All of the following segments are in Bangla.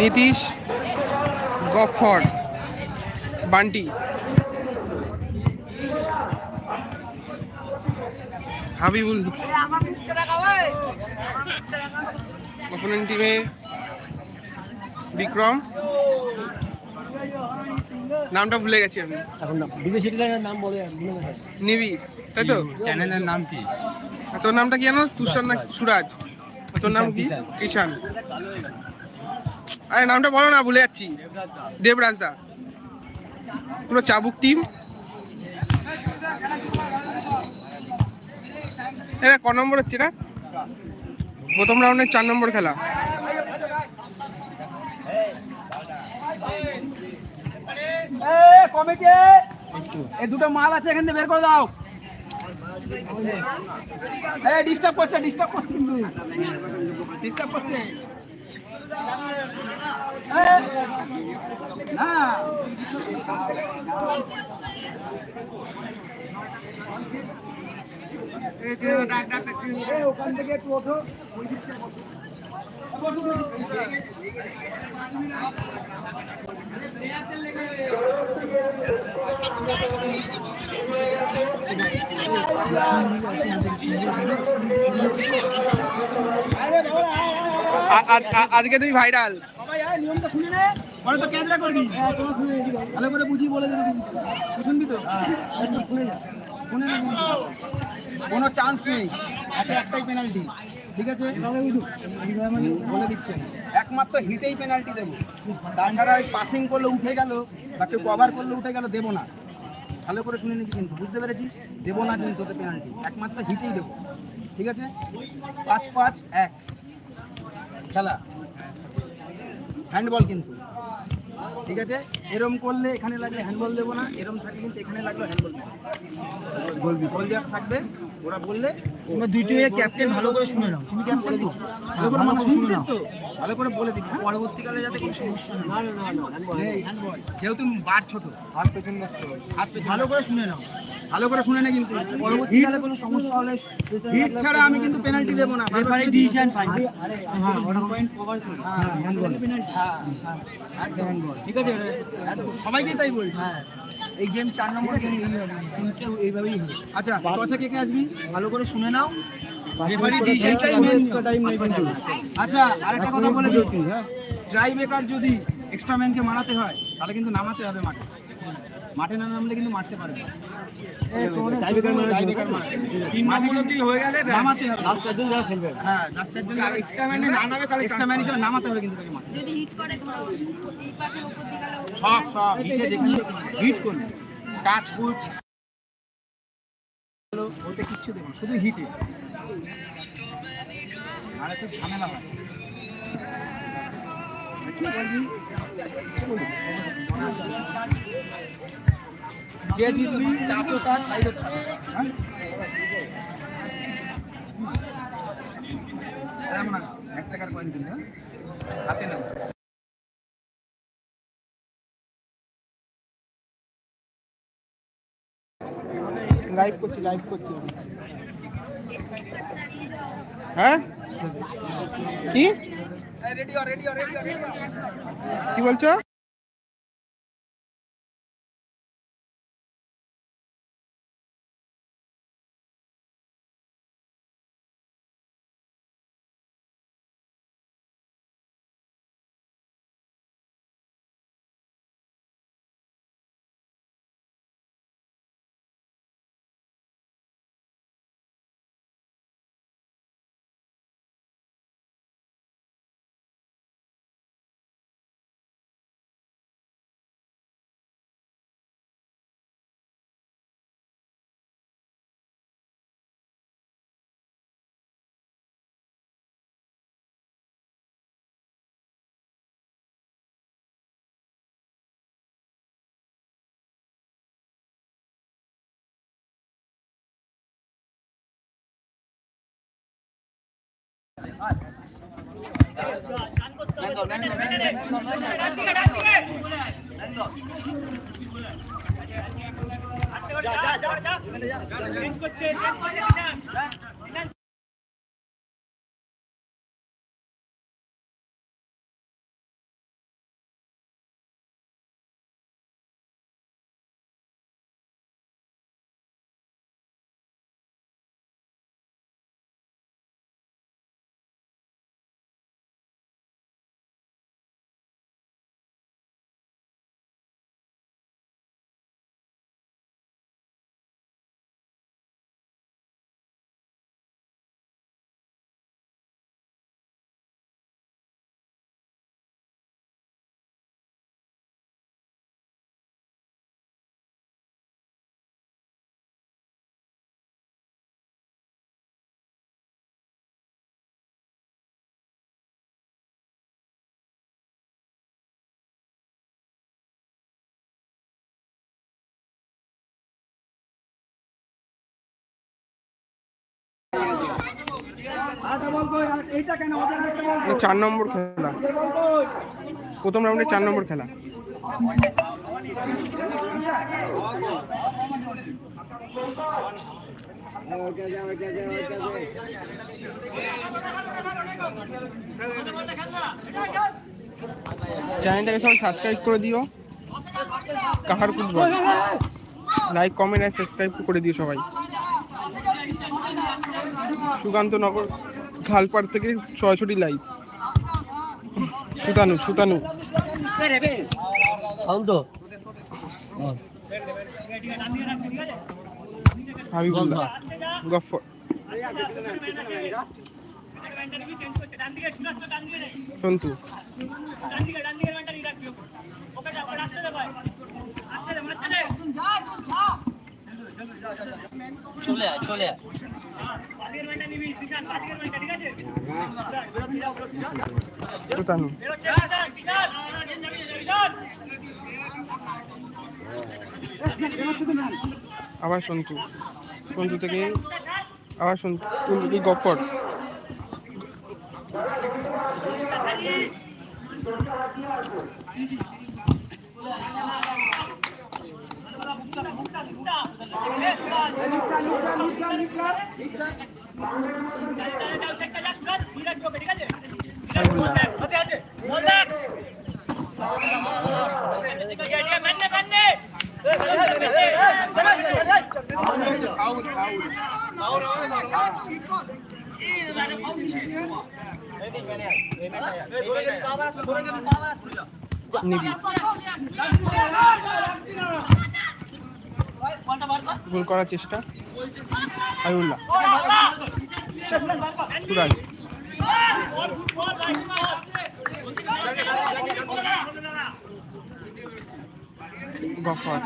নীতিশ গফর বান্টি। হাবিবুল অপোনেন্ট টিমে বিক্রম। নামটা ভুলে গেছি আমি। এখন বিদেশি নাম বলে নিবি তাই তো? চ্যানেলের নাম কি? তোর নামটা কি জানো? তুষার না সুরাজ। তোর নাম কি? কিষান। আরে, নামটা বলো না, ভুলে যাচ্ছি। দেবরাজ দা। পুরো চাবুক টিম এরা ক নম্বর হচ্ছে না? প্রথম রাউন্ডের চার নম্বর খেলা। এই দুটো মাল আছে, এখান থেকে বের করে দাও। ডিস্টার্ব করছে ডিস্টার্ব করছে কিন্তু। ডিস্টার্ব করছে। ওখান থেকে একটু ওঠো ওই দিক থেকে বসো। আরে বাবা, আজকে তুই ভাইরাল সবাই আয় নিয়মটা শুনে নে পরে তো ক্যাচরা করবি ভালো করে বুঝিয়ে বলে দেবে কিন্তু। শুনবি তো? শুনে না শুনে না। কোনো চান্স নেই। একে একটাই পেনাল্টি ঠিক আছে? বলে দিচ্ছি। একমাত্র হিটেই পেনাল্টি দেবো। তাছাড়া ওই পাসিং করলে উঠে গেল বা কেউ কভার করলে উঠে গেল দেবো না। ভালো করে শুনে নিবি কিন্তু। বুঝতে পেরেছিস? দেবো না কিন্তু তোকে পেনাল্টি একমাত্র হিটেই দেবো। ঠিক আছে? পাঁচ পাঁচ এক। খেলা। হ্যান্ডবল কিন্তু। ঠিক আছে? এরম করলে এখানে লাগলে হ্যান্ডবল দেবো না এরম থাকলে কিন্তু এখানে লাগলে হ্যান্ডবল দেবো। বলবি জাস্ট থাকবে ওরা বললে তোমরা দুইটো ক্যাপ্টেন ভালো করে শুনে নাও। তুমি বলে দিচ্ছি। ভালো করে মনে শুনছিস তো? ভালো করে বলে দিবি হ্যাঁ? পরবর্তীকালে যাতে কোনো সমস্যা না না না নেই যেহেতু বার ছোট হাত পেছন হাত পেছন ভালো করে শুনে নাও। ভালো করে শুনে নে কিন্তু। পরবর্তীকালে কোনো সমস্যা হলে হিট ছাড়া আমি কিন্তু পেনাল্টি দেবো না। রেফারি ডিসিশন ফাইন হ্যাঁ ওটা পয়েন্ট কভার হ্যাঁ, handball। হ্যাঁ হ্যাঁ একদম ঠিক আছে সবাইকে তাই বলছি। হ্যাঁ এই গেম চার নম্বরে গেম এইভাবেই হয়েছে আচ্ছা কথা কে কে আসবি? ভালো করে শুনে নাও। রেফারি ডিসিশনটাই মেন আচ্ছা আরেকটা কথা বলে দিই। ট্রাই বেকার যদি এক্সট্রা ম্যানকে মারাতে হয় তাহলে কিন্তু নামাতে হবে মাঠে। মাঠে না নামলে কিন্তু মারতে পারবে। হয়ে হ্যাঁ সব সব হিটে যেখানে হিট টাচ ফুট ওতে কিচ্ছু দেখুন শুধু হিটে আর একটু ঝামেলা হয়? যে জিতবি চাচো তার সাইডে এক টাকার করছি লাইভ করছি। হ্যাঁ? কি? কি বলছো? করছে চার নম্বর খেলা। প্রথম রাউন্ডে চার নম্বর খেলা। চ্যানেলটাকে সবাই সাবস্ক্রাইব করে দিও। কাহার ফুটবল লাইক কমেন্ট আর সাবস্ক্রাইব করে দিও সবাই। সুকান্ত নগর খালপাড় থেকে সরাসরি লাইভ। সুতানু সুতানু হাবিবুল্লাহ গফর সন্তু। চলে চলে আবার সন্তু। সন্তু থেকে আবার সন্তু। থেকে গফর। হাবিবুল্লাহ নিবি করার চেষ্টা। হাবিবুল্লাহ। সুরাজ গফর।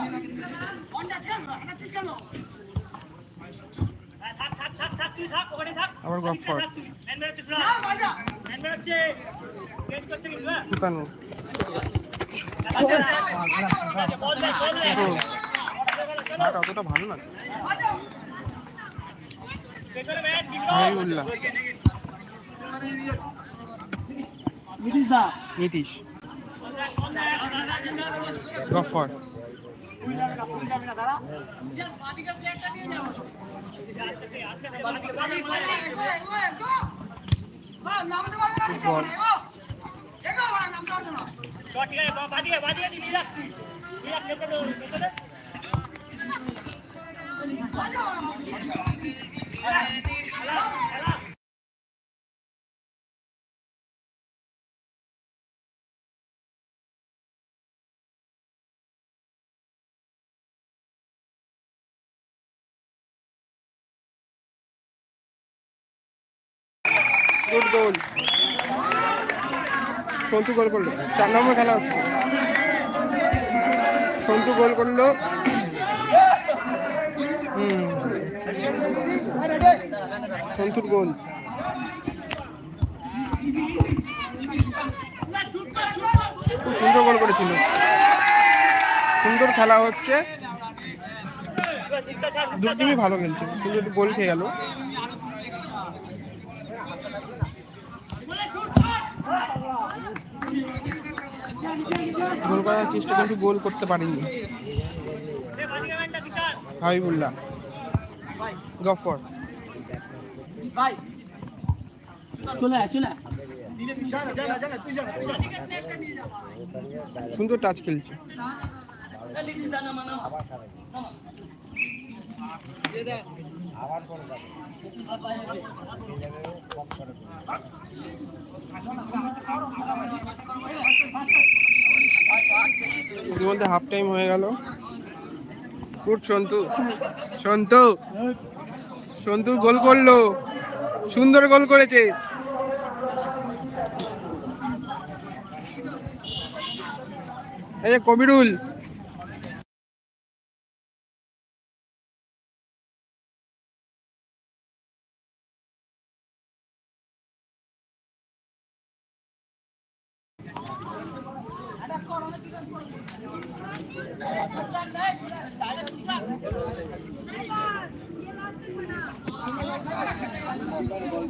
আবার গফর। সুতানু অতটা ভালো না। Habibullah. Nitish Gafar. Football good goal. Santu goal করল। চার নম্বর খেলা হচ্ছে। সন্তু গোল করল। হুম। সন্তুর গোল। খুব সুন্দর গোল করেছিল। সুন্দর খেলা হচ্ছে। দুটো টিমই ভালো খেলছে, কিন্তু একটু গোল খেয়ে গেল। গোল করার চেষ্টা কিন্তু গোল করতে পারেনি। হাবিবুল্লাহ, গফর। সুন্দর টাচ খেলছে। ইতিমধ্যে হাফ টাইম হয়ে গেল। সন্তু। সন্তু। সন্তু গোল করল। সুন্দর গোল করেছে। এই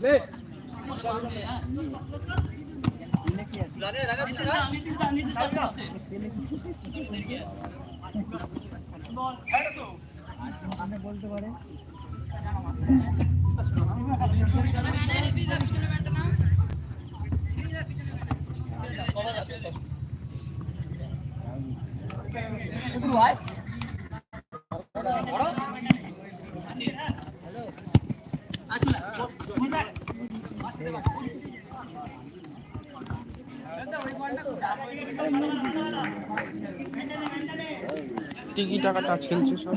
যে কবিরুল টিকি টাকা টাচ খেলছে সব?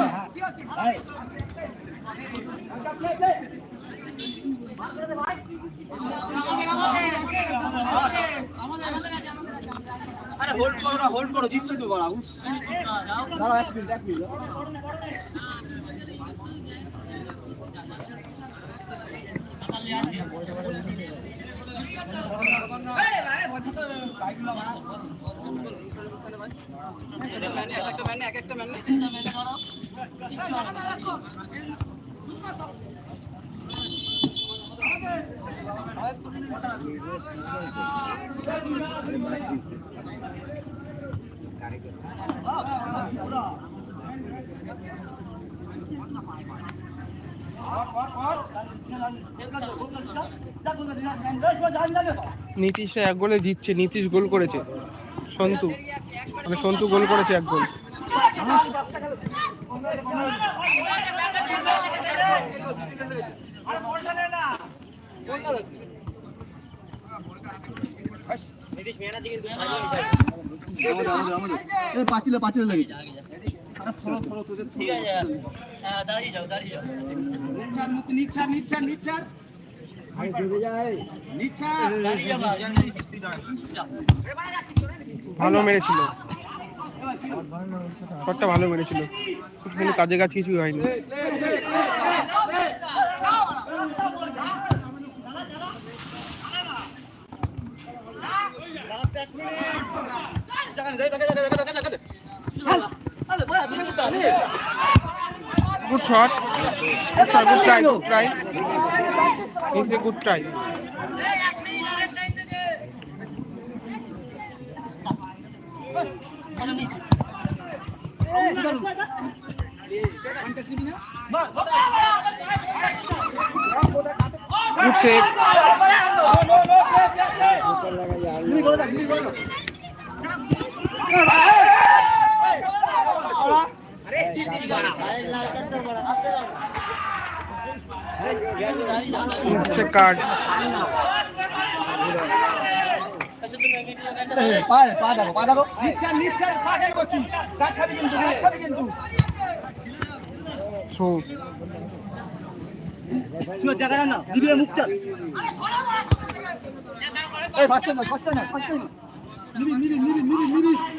আরে হোল্ড করো না হোল্ড করো দিচ্ছি তো বাড়া দাঁড়াও এক মিনিট এক মিনিট নীতিশরা এক গোলে দিচ্ছে নীতিশ গোল করেছে। সন্তু মানে সন্তু গোল করেছে এক গোল। আমাদের ভালো মেরেছিল। শটটা ভালো মেরেছিল। কিন্তু কাজে কাজ কিছুই হয়নি। গুড শট আচ্ছা good try good try is a good try good save say card পা পা দেখো পা দেখো নিচ্ছে নিচ্ছে পা কেন করছি। কাট খাবি কিন্তু কাট খাবি কিন্তু। সো তুই জায়গা না দিবি মুখ চাল এই first time first time first time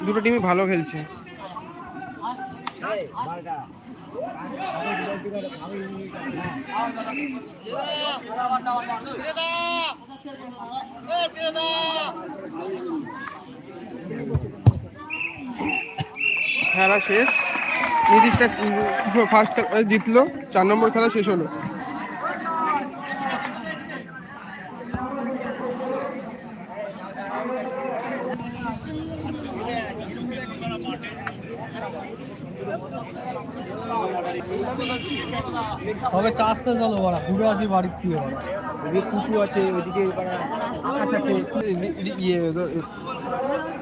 দুটো টিমই ভালো খেলছে। খেলা শেষ। নির্দিষ্ট ফার্স্ট জিতলো চার নম্বর খেলা শেষ হলো। চারশো চলো বলা ঘুরে আসি বাড়ির থেকে বলা এদিকে কুকু আছে ওইদিকে আকাশ আছে। ইয়ে